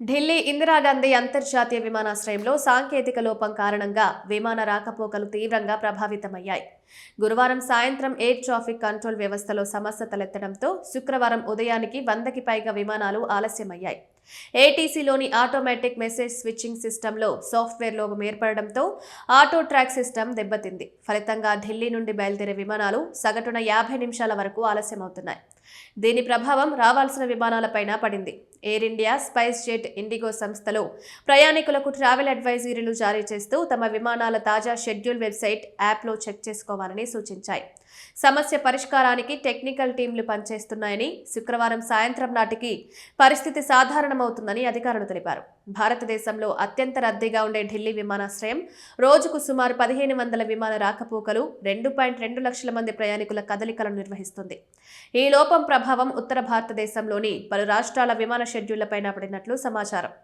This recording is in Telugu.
ఢిల్లీ ఇందిరాగాంధీ అంతర్జాతీయ విమానాశ్రయంలో సాంకేతిక లోపం కారణంగా విమాన రాకపోకలు తీవ్రంగా ప్రభావితమయ్యాయి. గురువారం సాయంత్రం ఎయిర్ ట్రాఫిక్ కంట్రోల్ వ్యవస్థలో సమస్య తలెత్తడంతో శుక్రవారం ఉదయానికి వందకి పైగా విమానాలు ఆలస్యమయ్యాయి. ఏటీసీలోని ఆటోమేటిక్ మెసేజ్ స్విచ్చింగ్ సిస్టంలో సాఫ్ట్వేర్ లోపం ఏర్పడడంతో ఆటో ట్రాక్ సిస్టమ్ దెబ్బతింది. ఫలితంగా ఢిల్లీ నుండి బయలుదేరే విమానాలు సగటున యాభై నిమిషాల వరకు ఆలస్యమవుతున్నాయి. దీని ప్రభావం రావాల్సిన విమానాలపైన పడింది. Air India SpiceJet IndiGo సంస్థలు ప్రయాణికులకు ట్రావెల్ అడ్వైజరీలు జారీ చేస్తూ తమ విమానాల తాజా షెడ్యూల్ వెబ్సైట్ యాప్లో చెక్ చేసుకోవాలని సూచించాయి. సమస్య పరిష్కారానికి టెక్నికల్ టీంలు పనిచేస్తున్నాయని శుక్రవారం సాయంత్రం నాటికి పరిస్థితి సాధారణ సాధారణమవుతుందని అధికారులు తెలిపారు. భారతదేశంలో అత్యంత రద్దీగా ఉండే ఢిల్లీ విమానాశ్రయం రోజుకు సుమారు పదిహేను వందల విమాన రాకపోకలు రెండు పాయింట్ రెండు లక్షల మంది ప్రయాణికుల కదలికలను నిర్వహిస్తుంది. ఈ లోపం ప్రభావం ఉత్తర భారతదేశంలోని పలు రాష్ట్రాల విమాన షెడ్యూళ్ళపైన పడినట్లు సమాచారం.